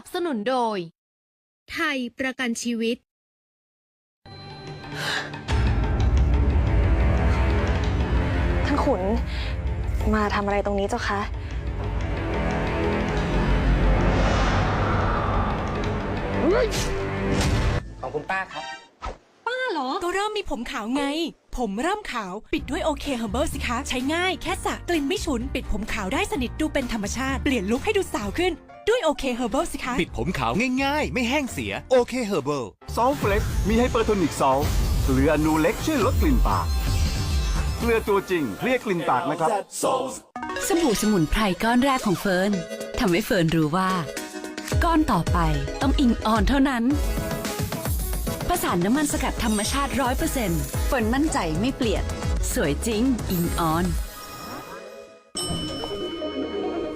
นับสนุนโดย ไทยประกันชีวิต ท่านขุน มาทำอะไรตรงนี้เจ้าคะ ของคุณป้าครับก็เริ่มมีผมขาวไง ผมเริ่มขาวปิดด้วยโอเคเฮอร์เบิลสิคะ ใช้ง่ายแค่สระกลิ่นไม่ฉุน ปิดผมขาวได้สนิทดูเป็นธรรมชาติ เปลี่ยนลุคให้ดูสาวขึ้น ด้วยโอเคเฮอร์เบิลสิคะปิดผมขาวง่ายๆ ไม่แห้งเสียโอเคเฮอร์เบิลซอลเฟล็กมีไฮเปอร์โทนิกซอลเกลืออนูเล็กช่วยลดกลิ่นปากเกลือตัวจริงเคลียร์กลิ่นปากนะครับ สบู่สมุนไพรก้อนแรกของเฟิร์นทำให้เฟิร์นรู้ว่า ก้อนต่อไปต้องอิงออนเท่านั้นประสานน้ำมันสกัดธรรมชาติร้อยเปอร์เซ็นต์เฟิร์นมั่นใจไม่เปลี่ยน สวยจริงอิงออน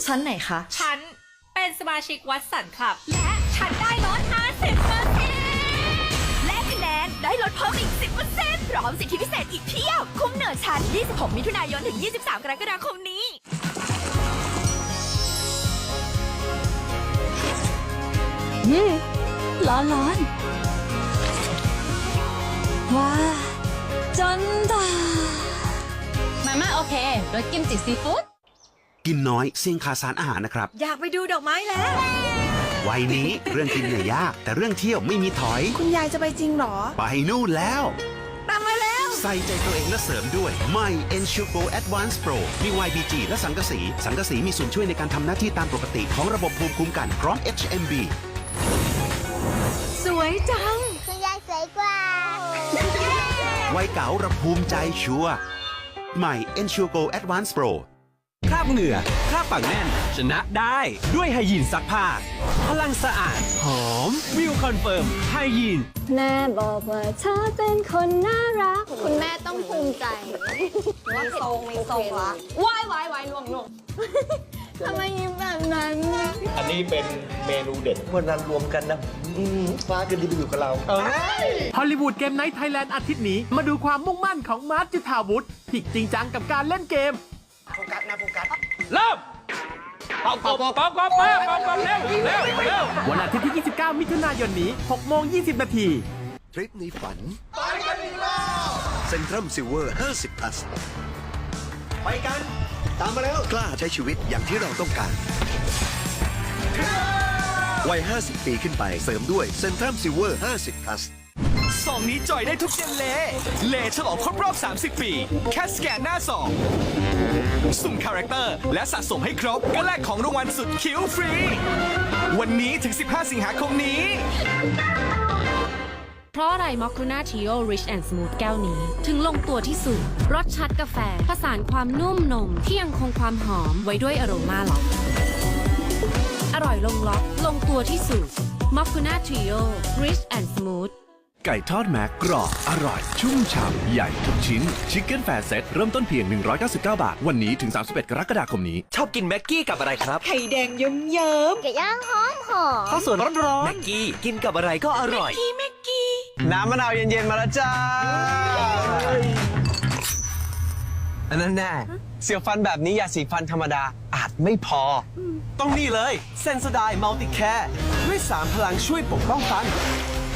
ชั้นไหนคะฉันเป็นส มาชิกวัดสันคลับ และฉันได้ลด 50เปอร์เซ็นต์และคะแนนได้ลดเพิ่มอีก 10เปอร์เซ็นต์พร้อมสิทธิพิเศษอีกเพียบ คุ้มเหนือฉัน26 มิถุนายนถึง 23 กรกฎาคมนี้ร้อนร้อนว้าจนตามาม่าโอเครสกิมจิซีฟู้ด กินน้อยเสี่ยงขาดสารอาหารนะครับ อยากไปดูดอกไม้แล้ว วัยนี้เรื่องกินเนี่ยยาก แต่เรื่องเที่ยวไม่มีถอย คุณยายจะไปจริงเหรอ ไปนู่นแล้ว ตามมาแล้ว ใส่ใจตัวเองและเสริมด้วยใหม่ Ensure Go Advanced Pro มี YBG และสังกะสี สังกะสีมีส่วนช่วยในการทำหน้าที่ตามปกติของระบบภูมิคุ้มกันพร้อม HMB สวยจัง คุณยายสวยกว่า วัยเก๋าระภูมิใจชัวร์ใหม่ Ensure Go Advanced Pro ครา บเหงื่อคราบปากแน่น ชนะได้ด้วยไฮยีนซักผ้า พลังสะอาด หอม วิวคอนเฟิร์มไฮยีน แม่บอกว่าเธอเป็นคนน่ารัก คุณแม่ต้องภูมิใจว่าทรงไม่ทรงละวายวายวายลวงลวงทำไมยิ้มแบบนั้นนะอันนี้เป็นเมนูเด็ดวันนั้นรวมกันนะอืมฟ้ากันดีไปอยู่กับเราฮอลลีวูดเกมไนท์ไทยแลนด์อาทิตย์นี้ มาดูความมุ่งมั่นของมาร์ทจุธาวุฒิที่จริงจังกับการเล่นเกม โฟกัสนะโฟกัส เริ่มเป่ากบเป่ากบมาเป่ากบเร็วเร็วเร็ววันอาทิตย์ที่ 29 มิถุนายนนี้6โมง20 นาทีทริปนี้ฝันไปกันอีกรอบเซ็นทรัมซิลเวอร์ 50 plus ไปกัน ตามมาแล้ว กล้าใช้ชีวิตอย่างที่เราต้องการ วัย 50 ปีขึ้นไปเสริมด้วยเซ็นทรัมซิลเวอร์ 50 plus สองนี้จอยได้ทุกเย็นเลเลฉลองครบรอบ 30 ปี แค่สแกนหน้าสองสุ่มคาแรคเตอร์ และสะสมให้ครบ ก็แลกของรางวัลสุดคิ้วฟรี วันนี้ถึง 15 สิงหาคมนี้ เพราะอะไรมอคคูน่าทิโอ Rich and Smooth แก้วนี้ ถึงลงตัวที่สุดรสชัดกาแฟ ผสานความนุ่มนม ที่ยังคงความหอมไว้ด้วยอโรมาล็อก อร่อยลงล็อก ลงตัวที่สุดมอคคูน่าทิโอ Rich and Smooth ไก่ทอดแม็กกรอบ อร่อย ชุ่มฉ่ำใหญ่ทุกชิ้นชิคเก้นแฟร์เซ็ตเริ่มต้นเพียง 199 บาท วันนี้ถึง 31 กรกฎาคมนี้ ชอบกินแม็กกี้กับอะไรครับ ไข่แดงเยิ้มไก่ย่างหอมหอมข้าวสวยร้อนๆแม็กกี้กินกับอะไรก็อร่อยๆพี่แม็กกี้น้ำมะนาวเย็นๆมาแล้วจ้าอันนั้นแน่เสียวฟันแบบนี้ยาสีฟันธรรมดาอาจไม่พอ ต้องนี่เลยเซนสไดมัลติแคร์ด้วย3พลังช่วยปกป้องฟัน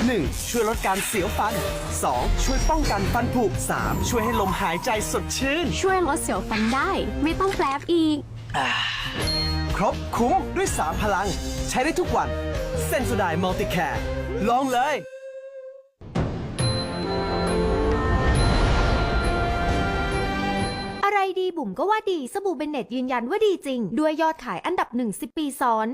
1. ช่วยลดการเสียวฟัน 2. ช่วยป้องกันฟันผุ 3. ช่วยให้ลมหายใจสดชื่น ช่วยลดเสียวฟันได้ ไม่ต้องแปลบอีก ครบคุ้มด้วย 3 พลัง ใช้ได้ทุกวันเซนสไดมัลติแคร์ลองเลย อะไรดีบุ๋มก็ว่าดีสบู่เบนเน็ตยืนยันว่าดีจริง ด้วยยอดขายอันดับหนึ่ง10ปีซ้อน